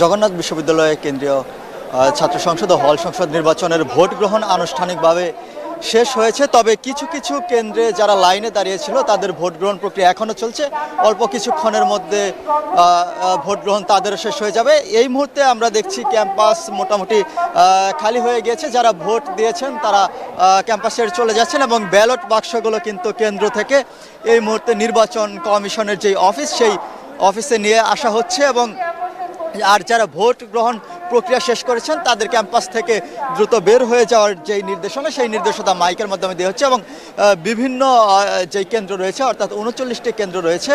জগন্নাথ বিশ্ববিদ্যালয়ে কেন্দ্রীয় ছাত্র সংসদ ও হল সংসদ নির্বাচনের ভোট গ্রহণ আনুষ্ঠানিকভাবে শেষ হয়েছে। তবে কিছু কিছু কেন্দ্রে যারা লাইনে দাঁড়িয়েছিল, তাদের ভোট গ্রহণ প্রক্রিয়া এখনও চলছে। অল্প কিছুক্ষণের মধ্যে ভোট গ্রহণ তাদের শেষ হয়ে যাবে। এই মুহূর্তে আমরা দেখছি ক্যাম্পাস মোটামুটি খালি হয়ে গিয়েছে। যারা ভোট দিয়েছেন, তারা ক্যাম্পাসের চলে যাচ্ছেন এবং ব্যালট বাক্সগুলো কিন্তু কেন্দ্র থেকে এই মুহূর্তে নির্বাচন কমিশনের যেই অফিস, সেই অফিসে নিয়ে আসা হচ্ছে এবং আর যারা ভোট গ্রহণ প্রক্রিয়া শেষ করেছেন, তাদের ক্যাম্পাস থেকে দ্রুত বের হয়ে যাওয়ার যেই নির্দেশনা, সেই নির্দেশনা মাইকের মাধ্যমে দেওয়া হচ্ছে এবং বিভিন্ন যেই কেন্দ্র রয়েছে, অর্থাৎ উনচল্লিশটি কেন্দ্র রয়েছে,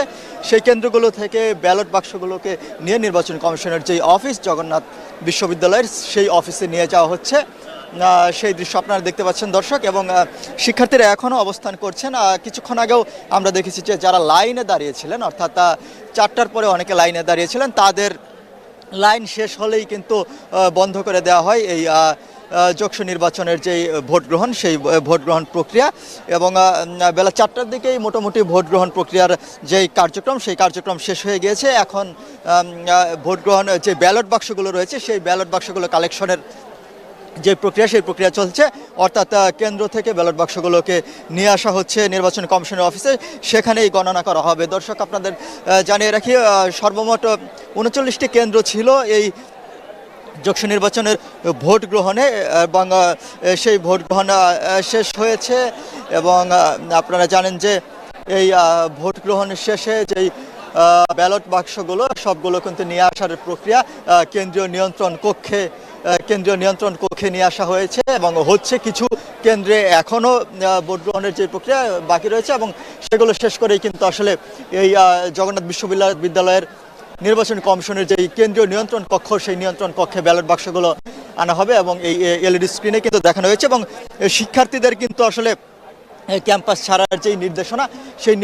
সেই কেন্দ্রগুলো থেকে ব্যালট বাক্সগুলোকে নিয়ে নির্বাচন কমিশনের যেই অফিস, জগন্নাথ বিশ্ববিদ্যালয়ের সেই অফিসে নিয়ে যাওয়া হচ্ছে। সেই দৃশ্য আপনারা দেখতে পাচ্ছেন দর্শক এবং শিক্ষার্থীরা এখনও অবস্থান করছেন। কিছুক্ষণ আগেও আমরা দেখেছি যে যারা লাইনে দাঁড়িয়েছিলেন অর্থাৎ চারটার পরে অনেকে লাইনে দাঁড়িয়েছিলেন তাদের লাইন শেষ হলেই কিন্তু বন্ধ করে দেওয়া হয় এই আহ, নির্বাচনের যেই ভোট গ্রহণ সেই ভোট গ্রহণ প্রক্রিয়া। এবং বেলা চারটার দিকেই মোটামুটি ভোট গ্রহণ প্রক্রিয়ার যেই কার্যক্রম সেই কার্যক্রম শেষ হয়ে গিয়েছে। এখন ভোট গ্রহণ যে ব্যালট বাক্সগুলো রয়েছে সেই ব্যালট বাক্সগুলো কালেকশনের যে প্রক্রিয়া, সেই প্রক্রিয়া চলছে। অর্থাৎ কেন্দ্র থেকে ব্যালট বাক্সগুলোকে নিয়ে আসা হচ্ছে নির্বাচন কমিশনের অফিসে। সেখানেই গণনা করা হবে। দর্শক, আপনাদের জানিয়ে রাখি সর্বমোট উনচল্লিশটি কেন্দ্র ছিল এই যক্ষ নির্বাচনের ভোট গ্রহণে, এবং সেই ভোট গ্রহণ শেষ হয়েছে। এবং আপনারা জানেন যে এই ভোট গ্রহণ শেষে যেই ব্যালট বাক্সগুলো, সবগুলো কিন্তু নিয়ে আসার প্রক্রিয়া কেন্দ্রীয় নিয়ন্ত্রণ কক্ষে কেন্দ্রীয় নিয়ন্ত্রণ কক্ষে নিয়ে আসা হয়েছে এবং হচ্ছে কিছু কেন্দ্রে এখনও ভোট গ্রহণের যে প্রক্রিয়া বাকি রয়েছে এবং সেগুলো শেষ করেই কিন্তু আসলে এই জগন্নাথ বিশ্ববিদ্যালয় বিদ্যালয়ের নির্বাচন কমিশনের যে কেন্দ্রীয় নিয়ন্ত্রণ কক্ষ, সেই নিয়ন্ত্রণ কক্ষে ব্যালট বাক্সগুলো আনা হবে এবং এই এলইডি স্ক্রিনে কিন্তু দেখানো হয়েছে এবং শিক্ষার্থীদের কিন্তু আসলে ক্যাম্পাস ছাড়ার যেই নির্দেশনা, সেই